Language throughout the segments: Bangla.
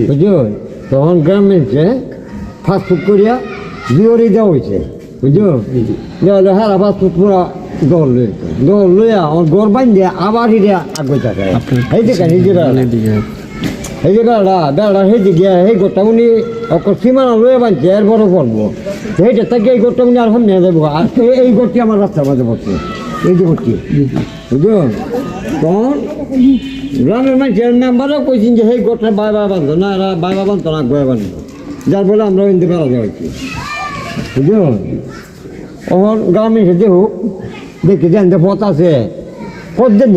বুঝছ তখন গ্রামে যে ফাস্ট ফুড করিয়া বিওরি দেওয়া হয়েছে বুঝছ হারা ফাস্ট ফুড পুরা দল লই দল লইয়া আমার গড় বান্ধে আবার হিরে আগে থাকে এই দেখেন বেড়া এই যে বেড়া বেড়া সেই দিকে সেই গোটা উনি অকল সীমানা লয়ে বানছে এর বড় করব সেইটা থেকে এই গোটা উনি আর সামনে যাব আর এই- এই গোটি আমার রাস্তার মাঝে পড়ছে এই যে তখন গ্রামের মানুষের মেম্বারও কইছেন যে সেই গোটা বাই বাই বান্ধ না এরা বাই বাই বান্ধ না গয়ে বান্ধ যার ফলে আমরা ইন্দি বেড়া দেওয়া হয়েছি। তখন গ্রামে এসে হোক দেখি যে পথ আছে। পথ দেন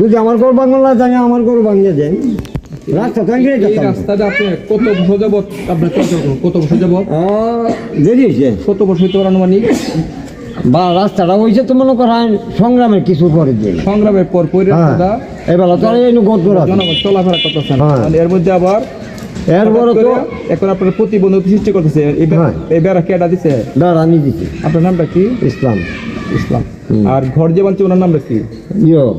যদি আমার গরু বাংলা জানে আমার গরু ভাঙিয়ে দেন। রাস্তা তো এই রাস্তাটা আপনি কত বছর যাবত আপনার কত বছর যাবত দেরি হয়েছে। কত বছর পারে আনুমানিক? বা রাস্তাটা হয়েছে তো মনে করেন সংগ্রামের কিছু পরে দিন সংগ্রামের পর এবার তো এই। জনগণ চলাফেরা করতেছেন হ্যাঁ। এর মধ্যে আবার এরপরে তো এখন আপনার প্রতিবন্ধক সৃষ্টি করতেছে। এই হ্যাঁ। বেড়া কেটা দিছে? আমি আপনার নামটা কি? ইসলাম। ইসলাম। আর ঘর যে বানছে ওনার নামটা কি? ইয়ো।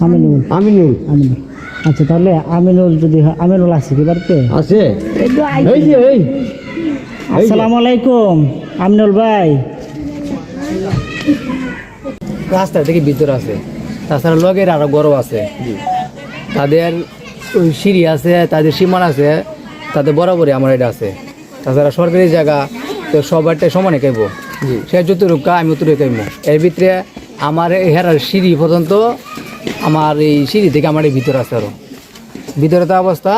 আমিনুল। আমিনুল। আমিনুল। আচ্ছা তাহলে আমিনুল যদি হয়- আমিনুল আছে কি বাড়িতে? আছে। এই যে এই এই আসসালামু আলাইকুম আমিনুল ভাই। রাস্তা থেকে ভিতর আছে। তাছাড়া লগের আরও গরম আছে। তাদের ওই সিঁড়ি আছে তাদের সীমান আছে তাদের বরাবরই আমার এটা আছে। তাছাড়া সরকারি জায়গা তো সবারটাই সমানে খাইব। সে যতটুকু আমি অতটুকু খাইব। এর ভিতরে আমার এই হেরার সিঁড়ি পর্যন্ত আমার এই সিঁড়ি থেকে আমার এই ভিতর আছে আরও। ভিতরে তো অবস্থা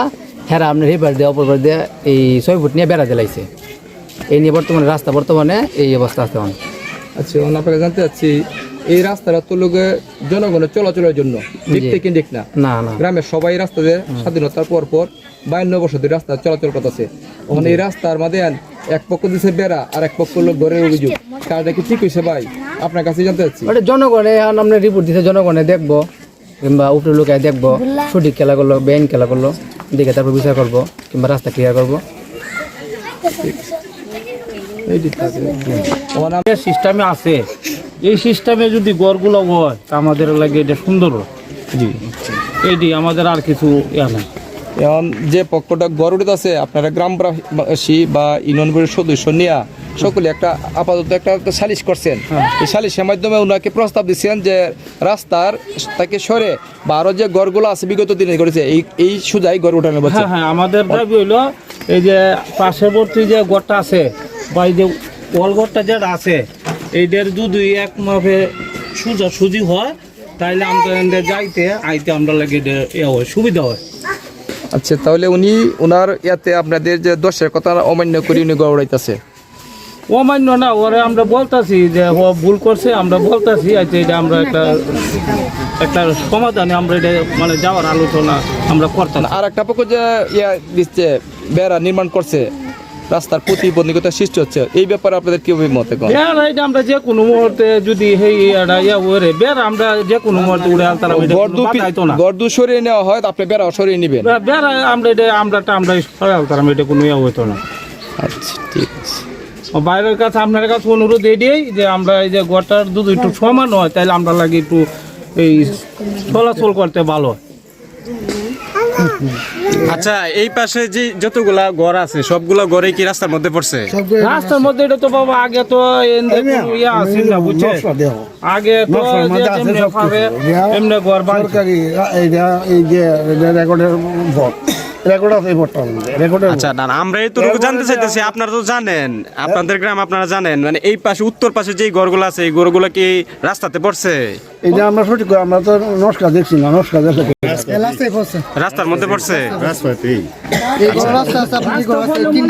হেরা আপনার হেপার দিয়ে অপর পার দিয়ে এই ছয় ফুট নিয়ে বেড়া দিলাইছে এই নিয়ে বর্তমানে রাস্তা বর্তমানে এই অবস্থা আছে আচ্ছা আপনাকে জানতে চাচ্ছি এই রাস্তাটা তো লোকে জনগণের চলাচলের জন্য। ঠিক জি। থেকে ঠিক না। গ্রামের সবাই রাস্তা দিয়ে স্বাধীনতার পর পর বায়ান্ন বছর ধরে রাস্তা চলাচল করতেছে। ওখানে এই রাস্তার মাঝে এক পক্ষ দিছে বেড়া আর এক পক্ষ লোক ঘরের অভিযোগ। কারটা কি ঠিক হয়েছে ভাই? আপনার কাছে জানতে চাচ্ছি। ওটা জনগণে আপনার রিপোর্ট দিতে জনগণে দেখব কিংবা উপরে লোকে দেখব সঠিক খেলা করল বেআইন খেলা করল দেখে তারপর বিচার করব কিংবা রাস্তা ক্লিয়ার করব। সিস্টেমে আছে। এই সিস্টেমে যদি গড়গুলো হয় তা আমাদের লাগে এটা সুন্দর। জি। এটি আমাদের আর কিছু ইয়া নাই। এখন যে পক্ষটা গরুড়িত আছে আপনারা গ্রামবাসী বা ইউনিয়ন বোর্ডের সদস্য নিয়ে সকলে একটা আপাতত একটা সালিশ করছেন। এই সালিশের মাধ্যমে ওনাকে প্রস্তাব দিচ্ছেন যে রাস্তার তাকে সরে বা আরও যে গড়গুলো আছে বিগত দিনে করেছে এই এই সুজাই গড় উঠানো হ্যাঁ হ্যাঁ আমাদের দাবি হইল এই যে পার্শ্ববর্তী যে গড়টা আছে বা এই যে ওয়ালগড়টা যেটা আছে এইটার যদি এক মাপে সুজা সুজি হয় তাইলে আমরা যাইতে আইতে আমরা লাগে ইয়ে হয় সুবিধা হয়। আচ্ছা তাহলে উনি ওনার ইয়াতে আপনাদের যে দশের কথা অমান্য করে উনি গড় অমান্য না ওরে আমরা বলতাছি যে ও ভুল করছে আমরা বলতাছি আচ্ছা এটা আমরা একটা একটা সমাধানে আমরা এটা মানে যাওয়ার আলোচনা আমরা করতাম। আর একটা পক্ষ যে ইয়া দিচ্ছে বেড়া নির্মাণ করছে রাস্তার প্রতিবন্ধকতা সৃষ্টি হচ্ছে। এই ব্যাপারে আপনাদের কি অভিমত এটা আমরা যে কোনো মুহূর্তে যদি সেই এটা ইয়া ওরে আমরা যে কোনো মুহূর্তে উড়ে গর্দু কোনো বাধাইতো না। গর্দু সরিয়ে নেওয়া হয় আপনি বেড়া সরিয়ে নেবেন। বে- বের আমরা এটা আমরা আমরা সরাই আনতাম এটা কোনো ইয়া হইতো না। আচ্ছা ঠিক আছে। বাইরের কাছে আপনার কাছে অনুরোধ এটাই যে আমরা এই যে গোটার দুধ একটু সমান হয় তাহলে আমরা লাগে একটু এই চলাচল করতে ভালো হয়। আচ্ছা এই পাশে যে যতগুলা ঘর আছে সবগুলা ঘরে কি রাস্তার মধ্যে পড়ছে? রাস্তার মধ্যে এটা তো বাবা আগে তো ইয়া আছিল না বুঝছে? আগে তো এমনি ঘর এই যে রেকর্ডের ভোট রেকর্ড আছে আচ্ছা না না, আমরা এইটুকু জানতে চাইতেছি আপনারা তো জানেন আপনাদের গ্রাম আপনারা জানেন মানে এই পাশে উত্তর পাশে যে ঘরগুলো আছে এই ঘরগুলো কি রাস্তাতে পড়ছে? এটা আমরা সঠিক আমরা তো নস্কা দেখছি না নস্কা রাস্তার মধ্যে পড়ছে?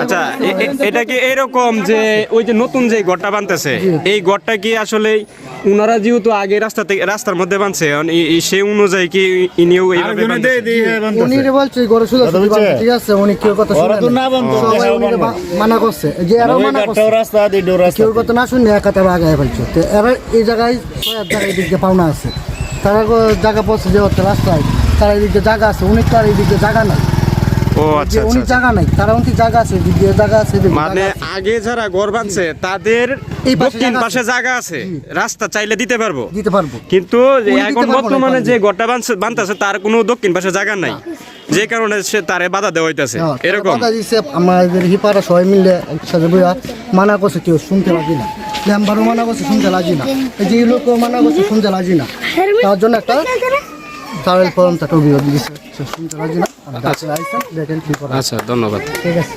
আচ্ছা এটা কি এরকম যে ওই যে নতুন যে ঘরটা বানতেছে এই ঘরটা কি আসলে উনারা যেহেতু আগে রাস্তা থেকে রাস্তার মধ্যে বানছে এখন এই- এই সেই অনুযায়ী কি ইনিও এইভাবে বানতেছে? উনি বলছে গরু সুদা সুদি ঠিক আছে উনি কেউ কথা শুনে সবাই উনি বা- মানা করছে। যে এরাও মানা করছে। কেউ কথা না শুনে একা তারা আগায় ফেলছে। তো এরা এই জায়গায় ছয়ের জায়গায় এই পাওনা আছে। তারা জায়গা পড়ছে যে হচ্ছে রাস্তায়। তারা এই জায়গা আছে উনি তার এই দিক জায়গা নাই। ও আচ্ছা উনি আচ্ছা জায়গা নাই তারা উনি জায়গা আছে এদিক জায়গা আছে মানে আগে যারা ঘর বানছে তাদের এই পাশে দক্ষিণ জায়গা পাশে আছে। জায়গা আছে। রাস্তা চাইলে দিতে পারব। দিতে পারব। কিন্তু এখন বর্তমানে যে ঘরটা বানছে- বানতেছে তার কোনো দক্ষিণ পাশে জায়গা নাই। যে কারণে সে তারে বাধা দেওয়া হইতাছে। হ্যাঁ, এরকম? বাধা দিছে আমাদের হিপারা সবাই মিলে একসাথে বইয়া মানা করছে কেউ শুনতে রাজি না। মেম্বারও মানা করছে শুনতে রাজি না। এই যে লোকও মানা করছে শুনতে রাজি না। তার জন্য একটা ট্রাভেল পর্যন্ত তাকে অভিযোগ দিচ্ছে শুনতে রাজি না। আর দেখেন কি করা আচ্ছা ধন্যবাদ। ঠিক আছে।